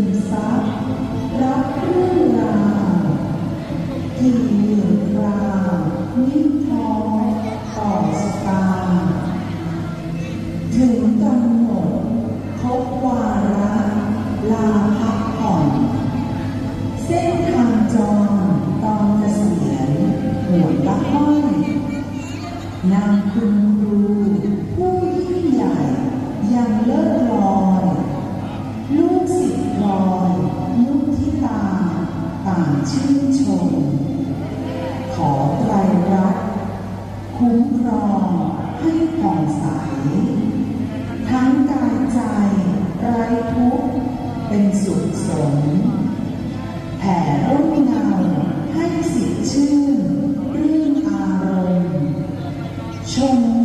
pensar เป็นสุขสมแผ่ร่มเงาให้สิชื่นเรื่องอารมณ์ชม